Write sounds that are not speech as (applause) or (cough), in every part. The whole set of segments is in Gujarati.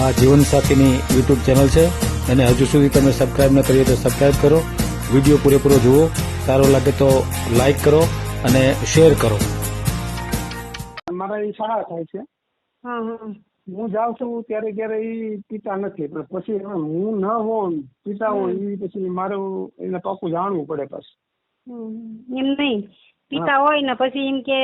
આ જીવનસાથીની યુટ્યુબ ચેનલ છે. અને હજુ સુધી તમે સબસ્ક્રાઈબ ન કરી હોય તો સબસ્ક્રાઈબ કરો. વીડિયો પૂરેપૂરો જુઓ. સારો લાગે તો લાઈક કરો અને શેર કરો. મારા એ શાળા થાય છે. હા જાઉં છું ત્યારે ક્યારે એ પિતા નથી. પણ પછી હું ન હોઉં પિતા હોય એ પછી મારું એને પાકું જાણવું પડે પાછું. એમ નહીં. પિતા હોય ને પછી એમ કે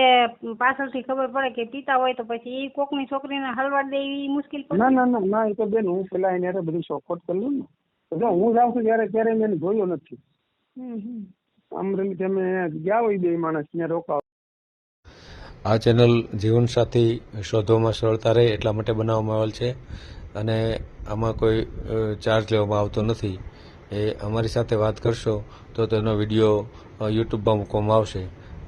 પાછળથી ખબર પડે કે પિતા હોય તો પછી એ કોકની છોકરીને હલવાડ દે એવી મુશ્કેલ પડે. ના ના ના ના એ તો બેન હું પેલા એને બધી શોખવટ કરી લઉં ને. એટલે હું જાઉં છું ત્યારે ક્યારે મેં જોયો નથી. અમરેલી ગયા હોય બે માણસ ત્યાં રોકાવ. આ ચેનલ જીવનસાથી શોધવામાં સરળતા રહે એટલા માટે બનાવવામાં આવેલ છે. અને આમાં કોઈ ચાર્જ લેવામાં આવતો નથી. એ અમારી સાથે વાત કરશો તો તેનો વીડિયો યુટ્યુબમાં મૂકવામાં આવશે.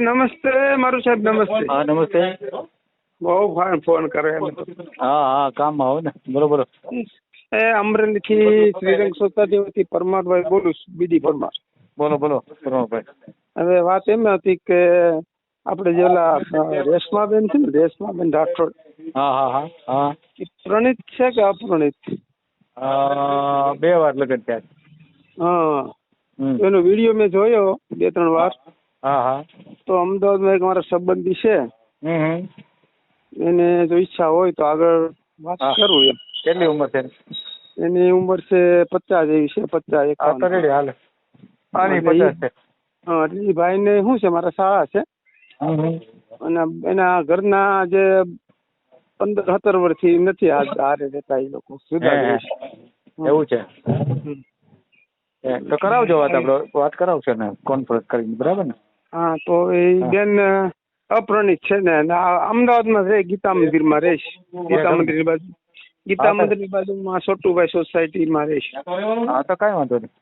નમસ્તે. મારું સાહેબ નમસ્તે. હા નમસ્તે. બહુ ફોન કરે એમ હા હા કામ આવો ને. બરોબર. એ અમરેલી થી શ્રીરંગ સોસાયટી વતી પરમારભાઈ બોલું છું બીડી પરમાર. બોલો બોલો પરમારભાઈ. હવે વાત એમ હતી કે આપણે જે ઓલા રેશમાબેન છે ને રેશમાબેન રાઠોડ. હા હા હા હા. એ પ્રણિત છે કે અપ્રણિત? બે વાર લગન થયા હા. એનો વીડિયો મેં જોયો બે ત્રણ વાર. હા હા. તો અમદાવાદમાં એક મારા સંબંધી છે. એને જો ઈચ્છા હોય તો આગળ વાત કરું એમ. કેટલી ઉંમર છે? એની ઉંમર છે પચાસ એવી છે પચાસ એક ભાઈ ને હાલે. આની પચાસ છે. હા એટલે એ ભાઈને શું છે મારા શાળા છે. અને એના ઘરના જે પંદર સત્તર વર્ષથી નથી હારે રહેતા એ લોકો. છે. એવું છે. તો કરાવજો વાત આપડે. વાત કરાવશે ને કોન્ફરન્સ કરીને બરાબર ને? હા તો એ બેન અપ્રણિત છે ને અમદાવાદમાં અમદાવાદમાં રહે ગીતા મંદિરમાં રહીશ ગીતા મંદિર બાજુ ગીતા મંદિરની બાજુમાં સોટુભાઈ સોસાયટીમાં રહીશ હા તો કાંઈ વાંધો નહીં.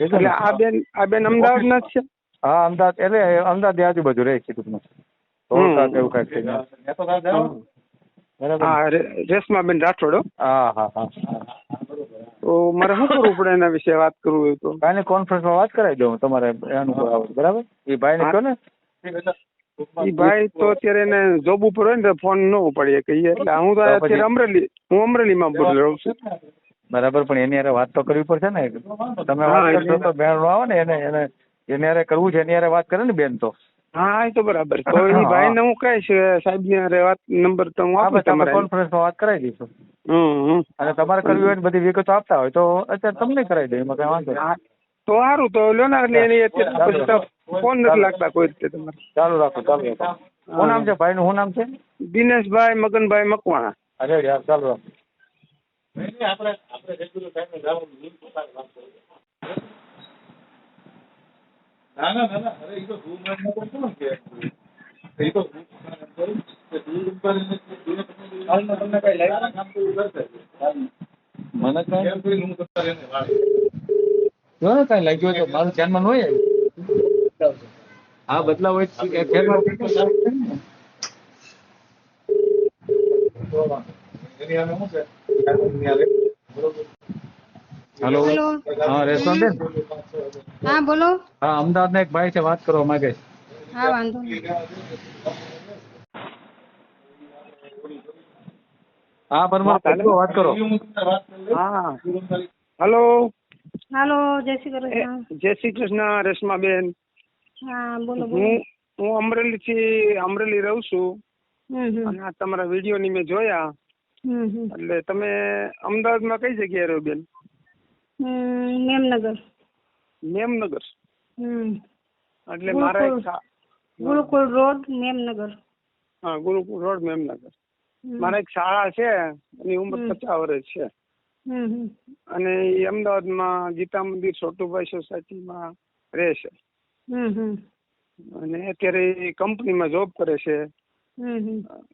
એટલે આ બેન આ બેન અમદાવાદના જ છે? હા અમદાવાદ એટલે અમદાવાદની આજુબાજુ રહે છે ટૂંકમાં. ધોળકા કે એવું કાંઈક છે હમ. બરાબર હા રેશમાબેન રાઠોડ. હા હા હા. હા તો મારે શું કરવું પડે એના વિશે વાત કરવું હોય તો? કાંઈ કોન્ફરન્સમાં વાત કરાવી દઉં તમારે અનુભવ આવે બરાબર? એ ભાઈને કહો ને. ઈ ભાઈ તો અત્યારે એને જોબ ઉપર હોય ને ફોન ન ઉપાડીએ કહીએ. એટલે હું તો અત્યારે અમરેલી હું અમરેલીમાં બોલ રહું છું. બરાબર પણ એની હારે વાત તો કરવી પડશે ને. તમે વાત કરશો તો બેન આવે ને એને એને એની હારે કરવું છે એની હારે વાત કરે ને બેન તો. હા એ તો બરાબર. તો (laughs) ભાઈ ને ભાઈને હું. કહીશ સાહેબની વાત નંબર તો હું આપું તમારે કોન્ફરન્સમાં વાત કરાવી દઈશું. હમ હમ. અને તમારે કરવી હોય બધી વિગતો આપતા હોય તો અત્યારે તમને કરાવી દઈએ એમાં કઈ વાંધો તો સારું તો લ્યો ને એટલે એની અત્યારે ફોન નથી લાગતા કોઈ રીતે તમારે. ચાલુ રાખો ચાલુ રાખો. શું નામ છે? ભાઈ નું શું નામ છે? દિનેશભાઈ મગનભાઈ મકવાણા. અરે યાર ચાલુ રાખો. મને કઈ જો ને કઈ લાગ્યું? તો મારું ધ્યાનમાં હોય હા બદલાવ હોય એની એ શું હેલો હેલો. હા રેશમાબેન હા બોલો. હા અમદાવાદના એક ભાઈ છે વાત કરવા માંગે છે. હા વાંધો હા પરમાર ચાલે. વાત કરો. હા. હેલો. હાલો જય શ્રી કૃષ્ણ. જય શ્રી કૃષ્ણ રેશમાબેન. હા બોલો હું હું અમરેલી થી અમરેલી રહું છું. હમ હમ. અને આ તમારા વીડિયો ની મેં જોયા. હમ હમ. એટલે તમે અમદાવાદમાં કઈ જગ્યાએ રહો બેન? મેમનગર. મેમનગર? એટલે મારા એક ગુરુકુળ. રોડ મેમનગર. હા ગુરુકુળ રોડ મેમનગર. મારા એક શાળા છે એની ઉંમર પચાસ વર્ષ છે. અને એ અમદાવાદમાં ગીતા મંદિર છોટુભાઈ સોસાયટીમાં રહે છે. હમ હમ. અને અત્યારે એ કંપનીમાં જોબ કરે છે.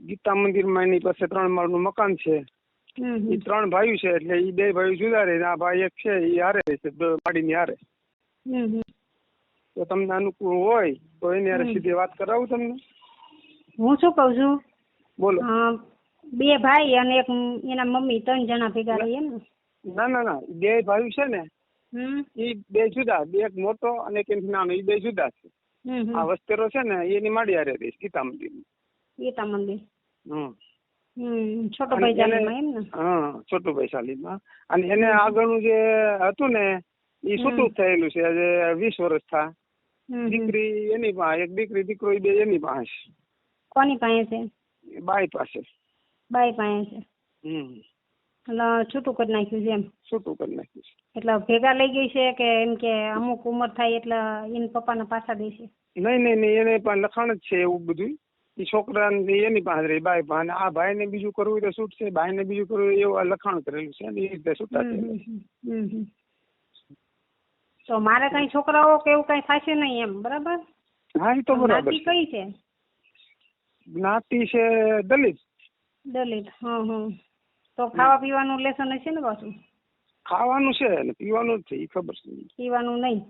ગીતા મંદિરમાં એની પાસે ત્રણ માળનું મકાન છે. એ ત્રણ ભાઈઓ છે એટલે એ બે ભાઈઓ જુદા રહે આ ભાઈ એક છે એ હારે રહે છે બે પાડીની હારે. તો તમને અનુકૂળ હોય તો એની હારે સીધી વાત કરાવું તમને. હું શું કઉ છું? બોલો. બે ભાઈ અને એક એના મમ્મી ત્રણ જણા ભેગા રહીએ એમ ને ના ના ના બે ભાઈઓ છે ને એ બે જુદા બે એક મોટો અને એક નાનો એ બે જુદા છે. આ વસ્તેરો છે ને એની માડી હારે રહે ગીતા મંદિર ગીતા મંદિર. હમ. હમ છોટો ભાઈ એમ ને? હા છોટુભાઈ શાલીમાં અને એને આગળનું જે હતું ને એ છૂટું થયેલું છે આજે વીસ વર્ષ થા. દીકરી એની પાસે એક દીકરી દીકરો બે એની પાસે. કોની પાસે છે. બાઈ પાસે. બાઈ પાસે છે. હમ. એટલે છૂટું કરી નાખ્યું છે એમ? છૂટું કરી નાખ્યું છે. એટલે ભેગા લઈ ગઈ છે કે એમ કે અમુક ઉંમર થાય એટલે એને પપ્પાને પાછા દેશે? નહીં નહીં નહીં એને પણ લખાણ જ છે એવું બધું એ છોકરા એની પાસે રહી બાઈ પાસે આ ભાઈ ને બીજું કરવું હોય તો છે ભાઈને બીજું કરવું એવું આ લખાણ કરેલું છે અને એ રીતે છૂટા. તો મારે કઈ છોકરાઓ કે એવું કઈ થશે નહીં એમ બરાબર? હા એ તો બરાબર કઈ છે? જ્ઞાતિ છે દલિત. દલિત હમ હમ તો ખાવા પીવાનું લેસન હશે ને પાછું? ખાવાનું છે અને પીવાનું જ છે એ ખબર છે પીવાનું નહીં?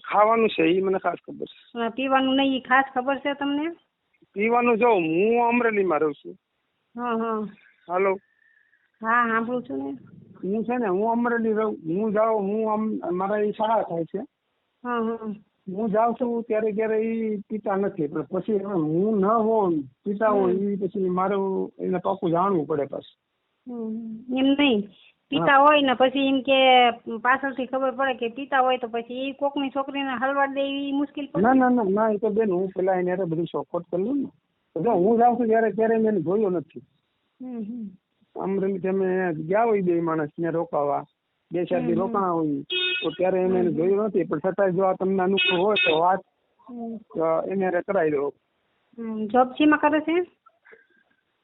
ખાવાનું છે એ મને ખાસ ખબર છે. પીવાનું નહીં એ ખાસ ખબર છે તમને? પીવાનું જો હું અમરેલીમાં રહું છું. હાલો. હા સાંભળું છું ને. હું છે ને હું અમરેલી રહું. હું જાઉં હું મારા એ શાળા થાય છે. હં જાઉં છું ત્યારે ક્યારે એ પીતા નથી પણ પછી હું ન હોઉં પીતા હોય એ પછી મારું એને પાકું જાણવું પડે પાછું. એમ નહીં. પીતા હોય ને પછી એમ કે પાછળથી ખબર પડે કે પીતા હોય તો પછી એ કોકની છોકરીને હલવાડ દે એવી મુશ્કેલ પડે ના ના ના ના એ તો બેન હું પેલા એને હારે બધું શોખવટ કરી લઉં ને. જો હું જાઉં છું ત્યારે ત્યારે મેં જોયો નથી. અમરેલી અમે ગયા હોય બે માણસ ને રોકાવા. બે ચાર દી રોકાણા હોય. તો ત્યારે એમ એને જોયું નથી. પણ છતાંય જો આ તમને અનુકૂળ હોય તો વાત. એને કરાવી દો. જોબ શેમાં કરે છે?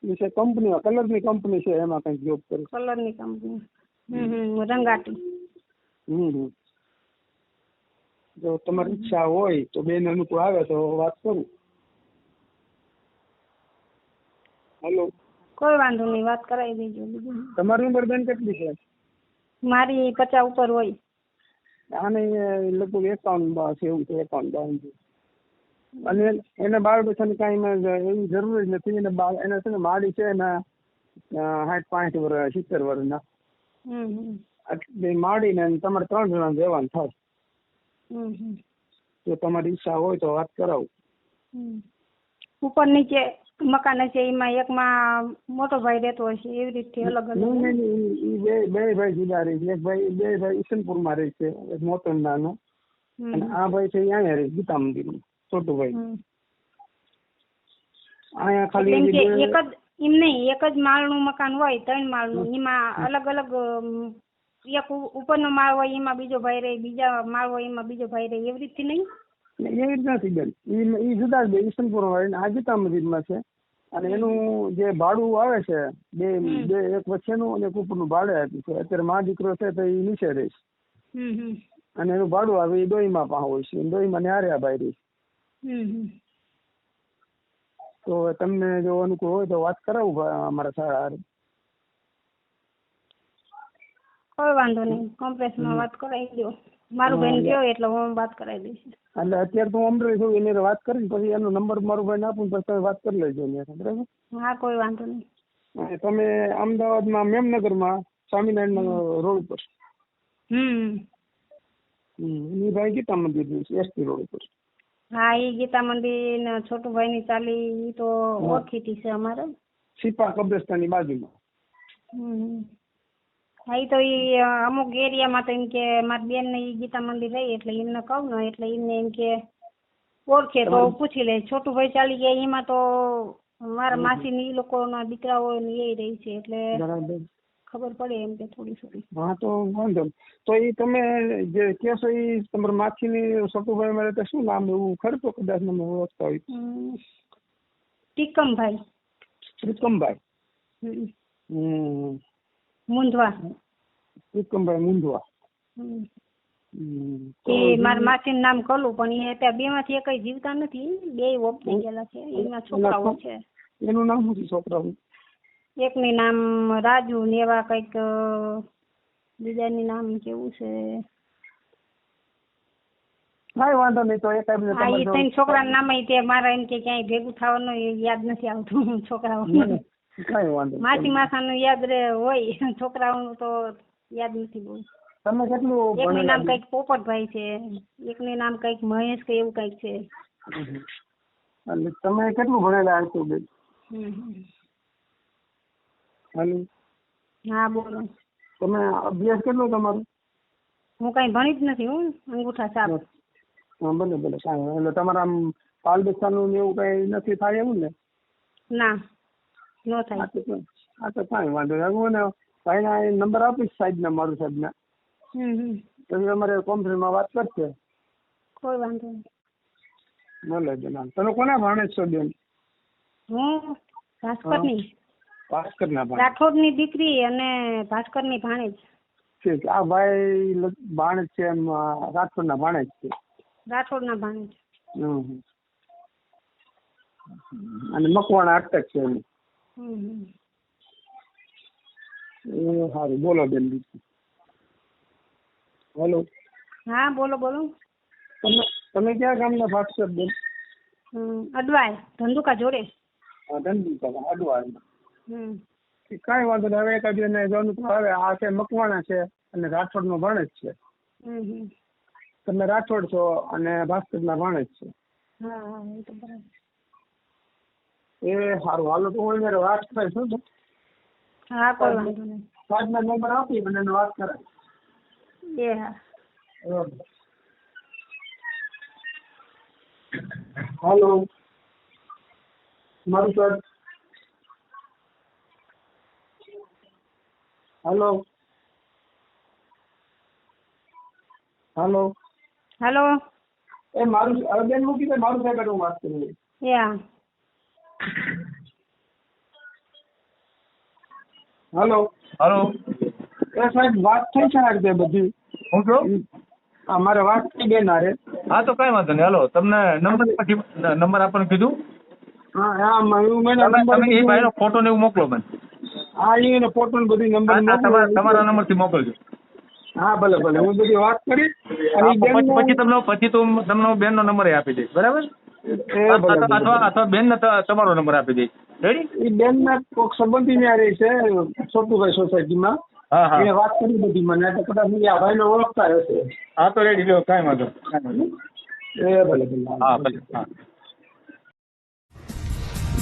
એ છે કંપની કલરની કંપની છે એમાં કંઈક જોબ કરે કલરની કંપની રંગાટી. હમ. જો તમારી ઈચ્છા હોય તો બેન અનુકૂળ આવે તો વાત કરું. હેલો. કોઈ વાંધો નહીં વાત કરાવી દેજો તમારી ઉંમર બેન કેટલી છે? મારી પચાસ ઉપર હોય. આને લગભગ એકાવન છે એવું છે એકાવન બાવન અને એને બાળ બચ્ચાની કાંઈ એવી જરૂર જ નથી. એને બાળ એને છે ને માડી છે એના સાઠ પાંઠ વર્ષ સિત્તેર વર્ષના હમ માડીને તમારે ત્રણ જણા રહેવાનું થાય. જો તમારી ઈચ્છા હોય તો વાત કરાવું. ઉપર નીચે મકાન હશે એમાં એકમાં મોટો ભાઈ રહેતો હશે એવી રીતે અલગ અલગ બે બે ભાઈ જુદા રહે છે. એક ભાઈ બે ભાઈ ઈસનપુરમાં રહે છે એક મોટો ને નાનો અને આ ભાઈ છે અહીંયા રહે ગીતા મંદિર છોટું ભાઈ. અહીંયા ખાલી બે- એક જ એમ નહીં એક જ માળનું મકાન હોય ત્રણ માળનું. એમાં અલગ અલગ એક ઉપરનો માળ હોય એમાં બીજો ભાઈ રહે બીજા માળ હોય એમાં બીજો ભાઈ રહે એવી રીતથી નહીં? એવી રીત નથી બેન. ઈ જુદા જ બે ઈસનપુર વાળી આ ગીતા મંદિરમાં છે. અને એનું જે ભાડું આવે છે બે બે એક વચ્ચેનું અને એક ઉપરનું ભાડે આપ્યું છે. અત્યારે મા દીકરો છે તો એ નીચે રહે છે. હમ હમ. અને એનું ભાડું આવે એ ડોહીમાં પાસે હોય છે. ડોહીમાં ને હારે આ ભાઈ રહે છે. હમ હમ. તો તમને જો અનુકૂળ હોય તો વાત કરાવું અમારા શાળા હારે. કોઈ વાંધો નહીં કોમ્પ્લેક્સમાં વાત કરાવી દો. મારું બેન ગયો એટલે હું વાત કરાવી દઈશ. એટલે અત્યારે તો હું અમરેલી છું એની વાત કરીને પછી એનો નંબર મારું બેન આપું પછી તમે વાત કરી લેજો બરાબર? હા કોઈ વાંધો નહીં. તમે અમદાવાદમાં મેમનગરમાં સ્વામિનારાયણ રોડ ઉપર હમ. હમ, ભાઈ ગીતા મંદિર છે? એસટી રોડ ઉપર. હા એ ગીતા મંદિર ને છોટુભાઈ ની ચાલી ઈ તો ઓળખીતી છે અમારે. સીપા કબ્રસ્તાનની બાજુમાં. હમ. હા તો ઈ અમુક એરિયામાં તો એમ કે મારી બેન ને ઈ ગીતા મંદિર રહી એટલે એમને કહું ને એટલે એમને એમ કે ઓળખે તો પૂછી લે. છોટુભાઈ ચાલી ગયા એમાં તો મારા માસી ને ઈ લોકો ના દીકરાઓ ને એ રહી છે એટલે ખબર પડે એમ કે થોડી થોડી હા તો વાંધો. તો એ તમે જે કહેશો એ તમારા માછીની સતુભાઈ મારે તો શું નામ એવું ખરું તો કદાચ મને ઓળખતા હોય. ટીકમભાઈ ત્રિકમભાઈ હમ. મુંધવા હમ. હમ. એ મારા માસીનું નામ કલું પણ એ ત્યાં બે માંથી એકય જીવતા નથી બે ઓફ થઈ ગયેલા છે એના છોકરાઓ છે એનું નામ શું છે છોકરાનું એકની નામ રાજુ ને એવા કંઈક બીજાની નામ કેવું છે કાંઈ વાંધો નહીં તો એક હા એ ત્રણ છોકરાના નામ તે મારા એમ કે ક્યાંય ભેગું થવાનું યાદ નથી આવતું છોકરાઓનું કાંઈ વાંધો. માસી માસાનું યાદ રહે હોય છોકરાઓનું તો યાદ નથી બહુ તમે કેટલું એકનું નામ? કંઈક પોપટભાઈ છે એકનું નામ કંઈક મહેશ કે એવું કંઈક છે તમે કેટલું ભણેલા હશો બેન હમ, હમ. હાલો. હા બોલો. તમે અભ્યાસ કેટલો તમારો? હું કઈ ભણી જ નથી હું અંગૂઠા છાપ હા ભલે ભલે કાંઈ એટલે તમારા આમ પાલ બેસવાનું ને એવું કઈ નથી થાય એવું ને? ના નો થાય. કાંઈ- તો કાંઈ વાંધો નહીં. હું ને ભાઈના નંબર આપીશ સાહેબના મારું સાહેબના. પછી અમારે કોન્ફરન્સમાં વાત કરશે કોઈ વાંધો નહીં. ભલે બેન તમે કોના ભાણે છો બેન? હું ભાસ્કરની ભાસ્કરના ભાણે. રાઠોડની દીકરી અને ભાસ્કરની ભાણેજ ઠીક આ ભાઈ ભાણેજ છે એમ અ, રાજકોટના ભાણે જ છે. રાઠોડના ભાણેજ. અને મકવાણા અટક છે એનું એ સારું બોલો બેન બીજું. હેલો હા બોલો બોલો. તમે તમે ક્યાં ગામના ભાસ્કર બેન? હમ અડવાય ધંધુકા જોડે. ધંધુકા હમ કાંઈ વાંધો નહીં. હવે એકાદ ને જોવાનું તો હવે આ છે મકવાણા છે અને રાઠોડનો ભાણેજ છે. તમે રાઠોડ છો અને ભાસ્કરના ભાણેજ છે. એ સારું. હાલો તો હું એને વાત કરીશ છું તો. હા કોઈ વાંધો નહીં. સાહેબના નંબર આપી અને એને વાત કરાય એ હા. હાલો. મારું સર. હાલો. હાલો. હેલો. એ મારું હવે બેન મૂકી દે મારું સાહેબ હું વાત કરું એ હલો. હાલો. એ સાહેબ વાત થઈ છે ને બધી? હું કહું અમારે વાત થઈ બેન નારે હા તો કઈ વાંધો નહીં. હેલો તમને નંબર પછી નંબર આપણને કીધું? હા હા એવું મને તમે તમે એ ભાઈનો ફોટો ને એવું મોકલો મને. હા એને ફોટો બધી નંબર તમારા નંબરથી મોકલજો. હા ભલે ભલે. હું બધી વાત કરી અને પછી તમને પછી તો તમને બેન નો નંબર આપી દઈશ. બરાબર? અથવા અથવા તમારો નંબર આપી દઈશ. રેડી એ બેન ના કોઈક સંબંધી ત્યાં રહે છે છોટુભાઈ સોસાયટીમાં. હા વાત કરી બધી મને તો કદાચ આ ભાઈને ઓળખતા હશે. હા તો રેડી લ્યો કાંઈ વાંધો. એ ભલે ભલે. હા ભલે હા.